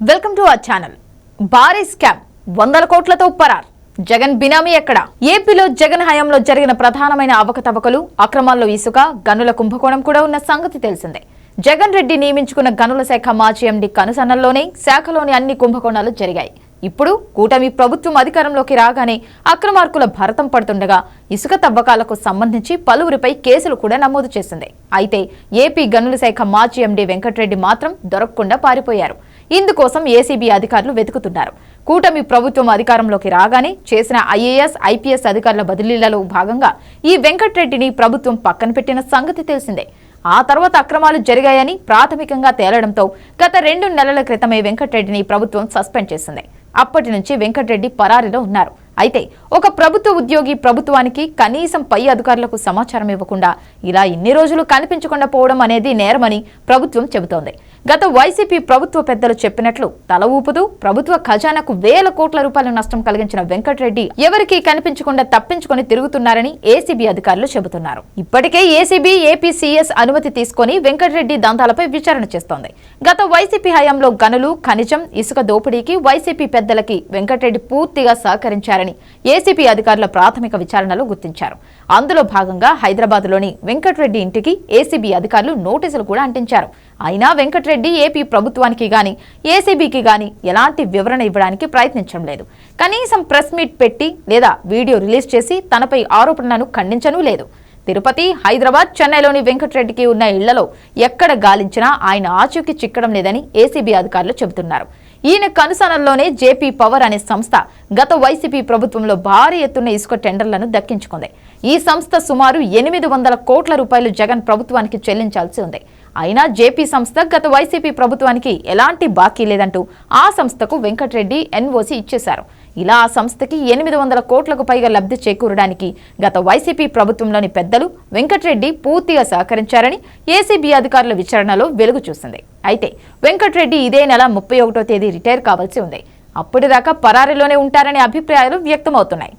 Welcome to our channel. భారీ scam వందల కోట్లతో పరార్. జగన్ బినామీ ఎక్కడ? ఏపీలో జగన్ హయాంలో జరిగిన ప్రధానమైన అవకతవకలు అక్రమాల్లో ఇసుక గనుల కుంభకోణం కూడా ఉన్న సంగతి తెలిసిందే. జగన్ రెడ్డి నియమించుకున్న గనుల శాఖ మాజీ ఎండీ కనుసన్నల్లోనే శాఖలోని అన్ని కుంభకోణాలు జరిగాయి. ఇప్పుడు కూటమి ప్రభుత్వం అధికారంలోకి రాగానే అక్రమార్కుల భరతం పడుతుండగా ఇసుక తవ్వకాలకు సంబంధించి పలువురిపై కేసులు కూడా నమోదు చేసింది. అయితే ఏపీ గనుల శాఖ మాజీ ఎండీ వెంకటరెడ్డి మాత్రం దొరకకుండా పారిపోయారు. ఇందుకోసం ఏసీబీ అధికారులు వెతుకుతున్నారు. కూటమి ప్రభుత్వం అధికారంలోకి రాగానే చేసిన ఐఏఎస్ ఐపీఎస్ అధికారుల బదిలీలలో భాగంగా ఈ వెంకటరెడ్డిని ప్రభుత్వం పక్కన పెట్టిన సంగతి తెలిసిందే. ఆ తర్వాత అక్రమాలు జరిగాయని ప్రాథమికంగా తేలడంతో గత రెండు నెలల క్రితమే వెంకటరెడ్డిని ప్రభుత్వం సస్పెండ్ చేసింది. అప్పటి నుంచి వెంకటరెడ్డి పరారీలో ఉన్నారు. అయితే ఒక ప్రభుత్వ ఉద్యోగి ప్రభుత్వానికి కనీసం పై అధికారులకు సమాచారం ఇవ్వకుండా ఇలా ఇన్ని రోజులు కనిపించకుండా పోవడం అనేది నేరమని ప్రభుత్వం చెబుతోంది. గత వైసీపీ ప్రభుత్వ పెద్దలు చెప్పినట్లు తల ఊపుతూ ప్రభుత్వ ఖజానాకు వేల కోట్ల రూపాయల నష్టం కలిగించిన వెంకటరెడ్డి ఎవరికీ కనిపించకుండా తప్పించుకొని తిరుగుతున్నారని ఏసీబీ అధికారులు చెబుతున్నారు. ఇప్పటికే ఏసీబీ ఏపీసీఎస్ అనుమతి తీసుకొని వెంకటరెడ్డి దంతాలపై విచారణ చేస్తోంది. గత వైసీపీ హయాంలో గనులు ఖనిజం ఇసుక దోపిడీకి వైసీపీ పెద్దలకి వెంకటరెడ్డి పూర్తిగా సహకరించారని ఏసీపీ అధికారుల ప్రాథమిక విచారణలో గుర్తించారు. అందులో భాగంగా హైదరాబాద్లోని వెంకటరెడ్డి ఇంటికి ఏసీబీ అధికారులు నోటీసులు కూడా అంటించారు. అయినా వెంకటరెడ్డి ఏపీ ప్రభుత్వానికి గాని ఏసీబీకి గాని ఎలాంటి వివరణ ఇవ్వడానికి ప్రయత్నించడం లేదు. కనీసం ప్రెస్ మీట్ పెట్టి లేదా వీడియో రిలీజ్ చేసి తనపై ఆరోపణలను ఖండించనూ లేదు. తిరుపతి హైదరాబాద్ చెన్నైలోని వెంకటరెడ్డికి ఉన్న ఇళ్ళలో ఎక్కడ గాలించినా ఆయన ఆచూకీ చిక్కడం లేదని ఏసీబీ అధికారులు చెబుతున్నారు. ఈయన కనుసనల్లోనే జేపీ పవర్ అనే సంస్థ గత వైసీపీ ప్రభుత్వంలో భారీ ఎత్తున ఇసుక టెండర్లను దక్కించుకుంది. ఈ సంస్థ సుమారు ఎనిమిది వందల కోట్ల రూపాయలు జగన్ ప్రభుత్వానికి చెల్లించాల్సి ఉంది. అయినా జేపీ సంస్థ గత వైసీపీ ప్రభుత్వానికి ఎలాంటి బాకీ లేదంటూ ఆ సంస్థకు వెంకటరెడ్డి ఎన్ఓసి ఇచ్చేశారు. ఇలా ఆ సంస్థకి ఎనిమిది వందల కోట్లకు పైగా లబ్ధి చేకూరడానికి గత వైసీపీ ప్రభుత్వంలోని పెద్దలు వెంకటరెడ్డి పూర్తిగా సహకరించారని ఏసీబీ అధికారుల విచారణలో వెలుగు చూసింది. అయితే వెంకటరెడ్డి ఇదే నెల ముప్పై ఒకటో తేదీ రిటైర్ కావాల్సి ఉంది. అప్పటిదాకా పరారీలోనే ఉంటారనే అభిప్రాయాలు వ్యక్తమవుతున్నాయి.